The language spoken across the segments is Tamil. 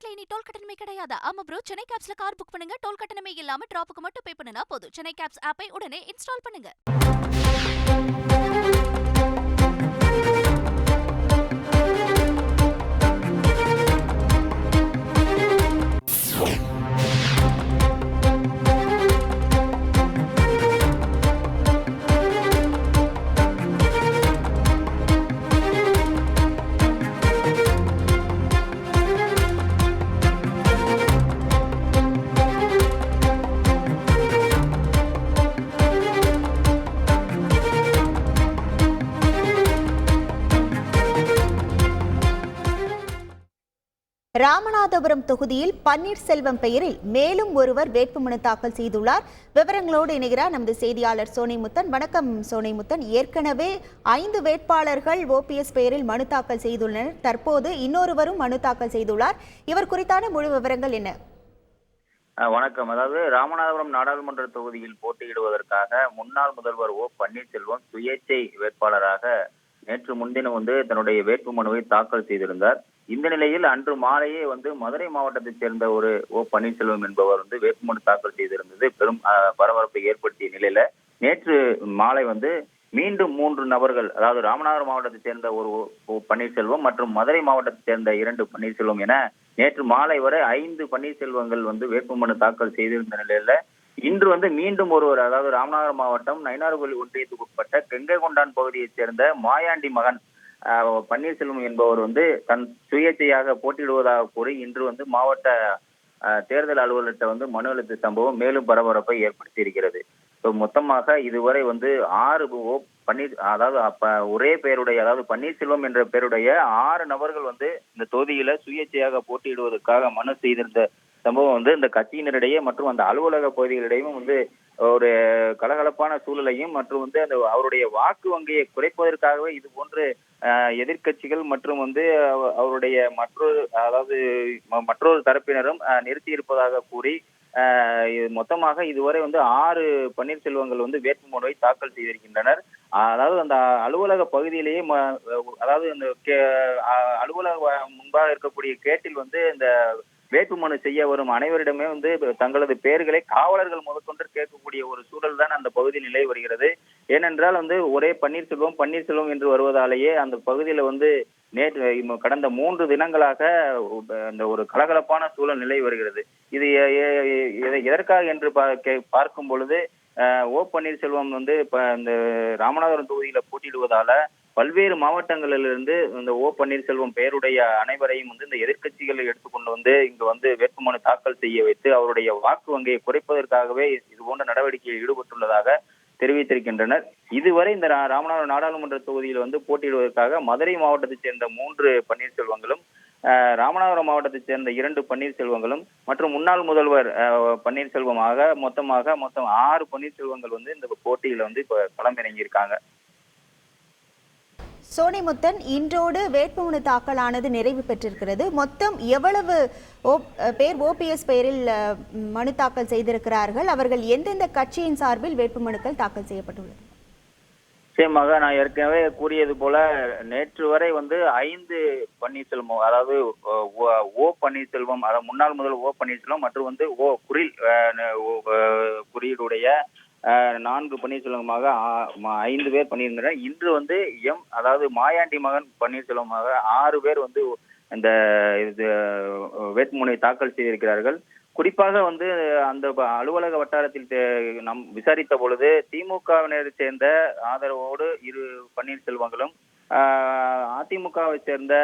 தமிழ்நாட்டுல இனி டோல் கட்டணமே கிடையாது. ஆமா ப்ரோ சென்னை கேப்ஸ்ல கார் புக் பண்ணுங்க. டோல் கட்டணமே இல்லாம டிராப்புக்கு மட்டும் பே பண்ணுனா போதும். சென்னை கேப்ஸ் ஆப்பை உடனே இன்ஸ்டால் பண்ணுங்க. ராமநாதபுரம் தொகுதியில் பன்னீர்செல்வம் பெயரில் மேலும் ஒருவர் வேட்புமனு தாக்கல் செய்துள்ளார். விவரங்களோடு இணைகிறார் நமது செய்தியாளர் சோனைமுத்தன். வணக்கம் சோனைமுத்தன். ஏற்கனவே ஐந்து வேட்பாளர்கள் ஓபிஎஸ் பெயரில் மனு தாக்கல் செய்துள்ளனர். தற்போது இன்னொருவரும் மனு தாக்கல் செய்துள்ளார். இவர் குறித்தான முழு விவரங்கள் என்ன? வணக்கம். அதாவது ராமநாதபுரம் நாடாளுமன்ற தொகுதியில் போட்டியிடுவதற்காக முன்னாள் முதல்வர் ஓ பன்னீர்செல்வம் சுயேட்சை வேட்பாளராக நேற்று முன்தினம் வந்து தன்னுடைய வேட்புமனுவை தாக்கல் செய்திருந்தார். இந்த நிலையில் அன்று மாலையே வந்து மதுரை மாவட்டத்தைச் சேர்ந்த ஒரு ஓ பன்னீர்செல்வம் என்பவர் வந்து வேட்புமனு தாக்கல் செய்திருந்தது. பெரும் பரபரப்பை ஏற்படுத்திய நிலையில நேற்று மாலை வந்து மீண்டும் மூன்று நபர்கள் அதாவது ராமநாதபுரம் மாவட்டத்தைச் சேர்ந்த ஒரு ஓ பன்னீர்செல்வம் மற்றும் மதுரை மாவட்டத்தைச் சேர்ந்த இரண்டு பன்னீர்செல்வம் என நேற்று மாலை வரை ஐந்து பன்னீர்செல்வங்கள் வந்து வேட்புமனு தாக்கல் செய்திருந்த நிலையில இன்று வந்து மீண்டும் ஒருவர் அதாவது ராமநாதபுரம் மாவட்டம் நயினார்கோவில் ஒன்றியத்துக்கு உட்பட்ட கெங்கை கொண்டான் பகுதியைச் சேர்ந்த மாயாண்டி மகன் பன்னீர்செல்வம் என்பவர் வந்து தன் சுயேட்சையாக போட்டியிடுவதாக கூறி இன்று வந்து மாவட்ட ஆஹ், தேர்தல் அலுவலர்கிட்ட வந்து மனு அளித்த சம்பவம் மேலும் பரபரப்பை ஏற்படுத்தி இருக்கிறது இப்போ மொத்தமாக இதுவரை வந்து ஆறு ஓ பன்னீர் அதாவது அப்ப ஒரே பெயருடைய அதாவது பன்னீர்செல்வம் என்ற பெயருடைய ஆறு நபர்கள் வந்து இந்த தொகுதியில சுயேட்சையாக போட்டியிடுவதற்காக மனு செய்திருந்த சம்பவம் வந்து இந்த கட்சியினரிடையே மற்றும் அந்த அலுவலக பகுதிகளிடையும் வந்து ஒரு கலகலப்பான சூழலையும் மற்றும் வந்து அந்த அவருடைய வாக்கு வங்கியை குறைப்பதற்காகவே இது போன்று எதிர்கட்சிகள் எதிர்க்கட்சிகள் மற்றும் வந்து அவ- அவருடைய மற்றொரு அதாவது ம- மற்றொரு தரப்பினரும் நிறுத்தியிருப்பதாக நிறுத்தி இருப்பதாக கூறி மொத்தமாக இதுவரை வந்து ஆறு பன்னீர்செல்வங்கள் வந்து வேட்புமனுவை தாக்கல் செய்திருக்கின்றனர். அதாவது அந்த அலுவலக பகுதியிலேயே ம- அதாவது அந்த கே- அலுவலக முன்பாக இருக்கக்கூடிய கேட்டில் வந்து இந்த வேட்புமனு செய்ய வரும் அனைவரிடமே வந்து தங்களது பெயர்களை காவலர்கள் முதற்கொண்டு கேட்கக்கூடிய ஒரு சூழல் தான் அந்த பகுதியில் நிலை வருகிறது. ஏனென்றால் வந்து ஒரே பன்னீர்செல்வம் பன்னீர்செல்வம் என்று வருவதாலேயே அந்த பகுதியில வந்து நேற்று கடந்த மூன்று தினங்களாக அந்த ஒரு கலகலப்பான சூழல் நிலை வருகிறது. இது எதை- எதற்காக என்று பா- கே- பார்க்கும் பொழுது ஓ பன்னீர்செல்வம் வந்து இப்ப இந்த ராமநாதபுரம் தொகுதியில போட்டியிடுவதால பல்வேறு மாவட்டங்களிலிருந்து இந்த ஓ பன்னீர்செல்வம் பெயருடைய அனைவரையும் வந்து இந்த எதிர்க்கட்சிகளை எடுத்துக்கொண்டு வந்து இங்கு வந்து வேட்புமனு தாக்கல் செய்ய வைத்து அவருடைய வாக்கு வங்கியை குறைப்பதற்காகவே இது போன்ற நடவடிக்கையில் ஈடுபட்டுள்ளதாக தெரிவித்திருக்கின்றனர். இதுவரை இந்த ரா- ராமநாதபுரம் நாடாளுமன்ற தொகுதியில் வந்து போட்டியிடுவதற்காக மதுரை மாவட்டத்தைச் சேர்ந்த மூன்று பன்னீர்செல்வங்களும் ராமநாதபுரம் மாவட்டத்தைச் சேர்ந்த இரண்டு பன்னீர்செல்வங்களும் மற்றும் முன்னாள் முதல்வர் பன்னீர்செல்வமாக மொத்தமாக மொத்தம் ஆறு பன்னீர்செல்வங்கள் வந்து இந்த போட்டியில வந்து இப்ப களமிறங்கியிருக்காங்க. சோனிமுத்தன் இன்றோடு வேட்புமனு தாக்கலானது நிறைவு பெற்றிருக்கிறது. மொத்தம் எவ்வளவு பேர் ஓபிஎஸ் பெயரில் மனு தாக்கல் செய்திருக்கிறார்கள்? அவர்கள் எந்தெந்த கட்சியின் சார்பில் வேட்புமனுக்கள் தாக்கல் செய்யப்பட்டுள்ளது? நிச்சயமாக நான் ஏற்கனவே கூறியது போல நேற்று வரை வந்து ஐந்து பன்னீர்செல்வம் அதாவது ஓ- ஓ- பன்னீர்செல்வம் அதாவது முன்னாள் முதல் ஓ பன்னீர்செல்வம் மற்றும் வந்து ஓ குரில் குறியீடுடைய நான்கு பன்னீர்செல்வமாக ஐந்து பேர் பண்ணியிருந்தனர். இன்று வந்து எம் அதாவது மாயாண்டி மகன் பன்னீர்செல்வமாக ஆறு பேர் வந்து இந்த இது வேட்புமனை தாக்கல் செய்திருக்கிறார்கள். குறிப்பாக வந்து அந்த அலுவலக வட்டாரத்தில் நம் விசாரித்த பொழுது திமுகவினரை சேர்ந்த ஆதரவோடு இரு பன்னீர்செல்வங்களும் அதிமுகவை சேர்ந்த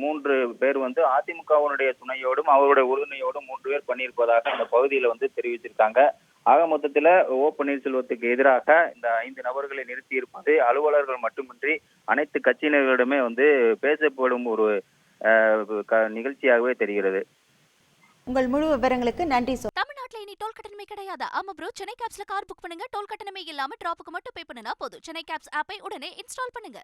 மூன்று பேர் வந்து அதிமுகவினுடைய துணையோடும் அவருடைய உறுதுணையோடும் மூன்று பேர் பண்ணியிருப்பதாக அந்த பகுதியில் வந்து தெரிவிச்சிருக்காங்க. ஆக மொத்தத்துல ஓ பன்னீர்செல்வத்துக்கு எதிராக இந்த ஐந்து நபர்களை நிறுத்தி இருப்பது அலுவலர்கள் மட்டுமின்றி அனைத்து கட்சியினர்களிடமே வந்து பேசப்படும் ஒரு நிகழ்ச்சியாகவே தெரிகிறது. உங்கள் முழு விவரங்களுக்கு நன்றி சோ தமிழ்நாட்டுல இனி டோல் கட்டணமே கிடையாது. ஆமா ப்ரோ சென்னை கேப்ஸ்ல கார் புக் பண்ணுங்க. டோல் கட்டணமே இல்லாம டிராப்புக்கு மட்டும் பே பண்ணுனா போதும். சென்னை கேப்ஸ் ஆப்பை உடனே இன்ஸ்டால் பண்ணுங்க.